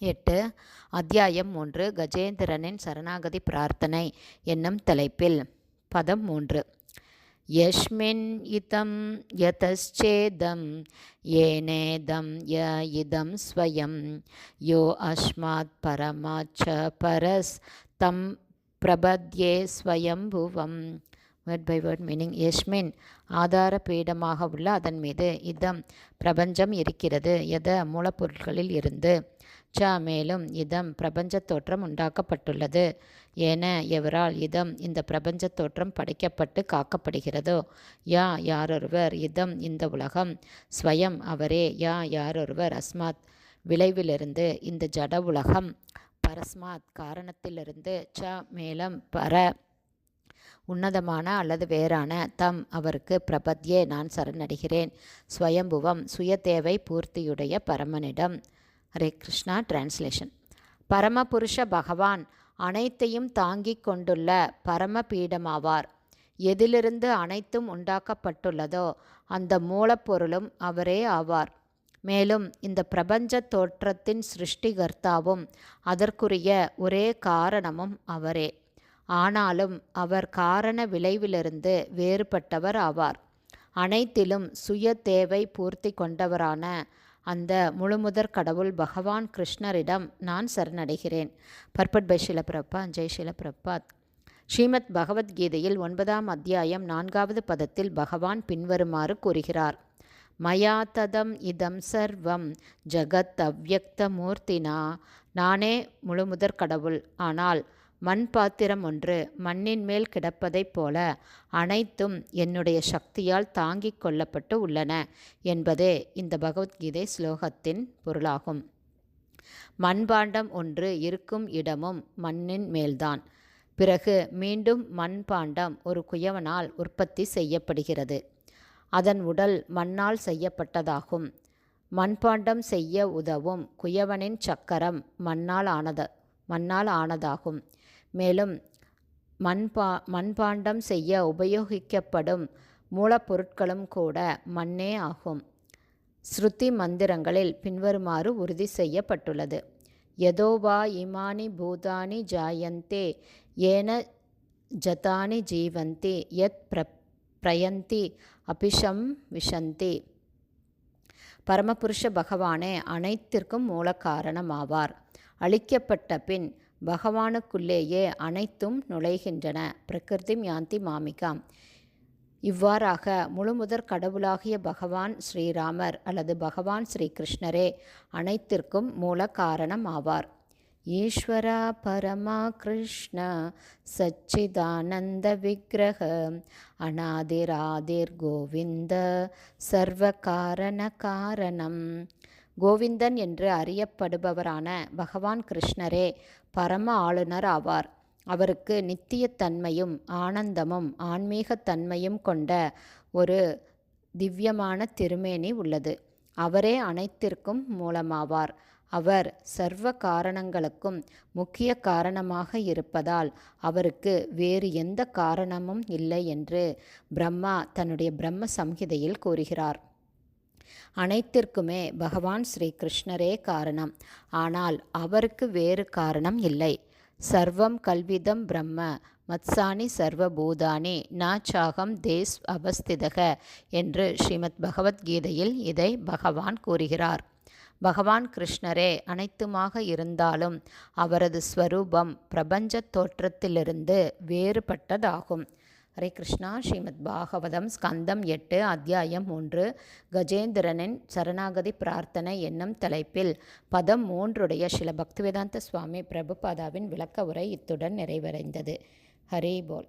எட்டு அத்தியாயம் மூன்று கஜேந்திரனின் சரணாகதி பிரார்த்தனை என்னும் தலைப்பில். பதம் மூன்று. யஸ்மின் இதம் யதச்சேதம் ஏனேதம் ய இதம் ஸ்வயம். யோ அஸ்மாத் பரமாச்ச பரஸ் தம் பிரபத்யே ஸ்வயம்புவம். வேர்ட் பை வேர்ட் மீனிங் யஷ்மின் ஆதார பீடமாக உள்ள அதன் மீது இதம் பிரபஞ்சம் இருக்கிறது எத மூலப்பொருட்களில் இருந்து. ச மேலும் இதம் பிரபஞ்ச தோற்றம் உண்டாக்கப்பட்டுள்ளது. என எவரால் இதம் இந்த பிரபஞ்ச தோற்றம் படைக்கப்பட்டு காக்கப்படுகிறதோ? யா யாரொருவர் இதம் இந்த உலகம்? ஸ்வயம் அவரே யா யாரொருவர் அஸ்மாத்? விளைவிலிருந்து இந்த ஜட உலகம்? பரஸ்மாத் காரணத்திலிருந்து ச மேலும் பர உன்னதமான அல்லது வேறான தம் அவருக்கு பிரபத்யே நான் சரணடைகிறேன். ஸ்வயம்புவம் சுய தேவை பூர்த்தியுடைய பரமனிடம். ஹரே கிருஷ்ணா டிரான்ஸ்லேஷன் பரமபுருஷ பகவான் அனைத்தையும் தாங்கிக் கொண்டுள்ள பரமபீடமாவார். எதிலிருந்து அனைத்தும் உண்டாக்கப்பட்டுள்ளதோ அந்த மூலப்பொருளும் அவரே ஆவார். மேலும் இந்த பிரபஞ்ச தோற்றத்தின் சிருஷ்டிகர்த்தாவும் அதற்குரிய ஒரே காரணமும் அவரே. ஆனாலும் அவர் காரண விளைவிலிருந்து வேறுபட்டவர் ஆவார். அனைத்திலும் சுய தேவை பூர்த்தி கொண்டவரான அந்த முழுமுதற் கடவுள் பகவான் கிருஷ்ணரிடம் நான் சரணடைகிறேன். பர்பட் பை ஷிலபிரப்பா ஜெய் ஷிலபிரப்பாத் ஸ்ரீமத் பகவத்கீதையில் ஒன்பதாம் அத்தியாயம் நான்காவது பதத்தில் பகவான் பின்வருமாறு கூறுகிறார். மயா ததம் இதம் சர்வம் ஜகத் அவ்யக்த மூர்த்தினா நானே முழுமுதற் கடவுள். ஆனால் மண் பாத்திரம் ஒன்று மண்ணின் மேல் கிடப்பதைப் போல அனைத்தும் என்னுடைய சக்தியால் தாங்கிக் கொள்ளப்பட்டு உள்ளன என்பதே இந்த பகவத்கீதை ஸ்லோகத்தின் பொருளாகும். மண்பாண்டம் ஒன்று இருக்கும் இடமும் மண்ணின் மேல்தான். பிறகு மீண்டும் மண்பாண்டம் ஒரு குயவனால் உற்பத்தி செய்யப்படுகிறது. அதன் உடல் மண்ணால் செய்யப்பட்டதாகும். மண்பாண்டம் செய்ய உதவும் குயவனின் சக்கரம் மண்ணால் ஆனத மண்ணால் ஆனதாகும். மேலும் மண்பா மண்பாண்டம் செய்ய உபயோகிக்கப்படும் மூலப்பொருட்களும் கூட மண்ணே ஆகும். ஸ்ருதி மந்திரங்களில் பின்வருமாறு உறுதி செய்யப்பட்டுள்ளது. யதோவா இமானி பூதானி ஜாயந்தே ஏன ஜதானி ஜீவந்தி யத் பிர பிரயந்தி அபிஷம் விஷந்தி. பரமபுருஷ பகவானே அனைத்திற்கும் மூல காரணமாவார் அழிக்கப்பட்ட பின் பகவானுக்குள்ளேயே அனைத்தும் நுழைகின்றன. பிரகிருதி யாந்தி மாமிகாம். இவ்வாறாக முழுமுதற் கடவுளாகிய பகவான் ஸ்ரீராமர் அல்லது பகவான் ஸ்ரீகிருஷ்ணரே அனைத்திற்கும் மூல காரணம் ஆவார். ஈஸ்வரா பரமா கிருஷ்ண சச்சிதானந்த விக்கிரக அநாதிராதிர் கோவிந்த சர்வ காரண காரணம். கோவிந்தன் என்று அறியப்படுபவரான பகவான் கிருஷ்ணரே பரம ஆளுநர் ஆவார். அவருக்கு நித்தியத்தன்மையும் ஆனந்தமும் ஆன்மீகத்தன்மையும் கொண்ட ஒரு திவ்யமான திருமேனி உள்ளது. அவரே அனைத்திற்கும் மூலமாவார். அவர் சர்வ காரணங்களுக்கும் முக்கிய காரணமாக இருப்பதால் அவருக்கு வேறு எந்த காரணமும் இல்லை என்று பிரம்மா தன்னுடைய பிரம்ம சம்ஹிதையில் கூறுகிறார். அனைத்திற்குமே பகவான் ஸ்ரீ கிருஷ்ணரே காரணம். ஆனால் அவருக்கு வேறு காரணம் இல்லை. சர்வம் கல்விதம் பிரம்ம மத்சானி சர்வபூதானி நாச்சாகம் தேஸ் அவஸ்திதக என்று ஸ்ரீமத் பகவத்கீதையில் இதை பகவான் கூறுகிறார். பகவான் கிருஷ்ணரே அனைத்துமாக இருந்தாலும் அவரது ஸ்வரூபம் பிரபஞ்ச தோற்றத்திலிருந்து வேறுபட்டதாகும். ஹரே கிருஷ்ணா. ஸ்ரீமத் பாகவதம் ஸ்கந்தம் எட்டு அத்தியாயம் மூன்று. கஜேந்திரனின் சரணாகதி பிரார்த்தனை என்னும் தலைப்பில் பதம் மூன்றுடைய சில பக்திவேதாந்த சுவாமி பிரபுபாதாவின் விளக்க உரை இத்துடன் நிறைவடைந்தது. ஹரே போல்.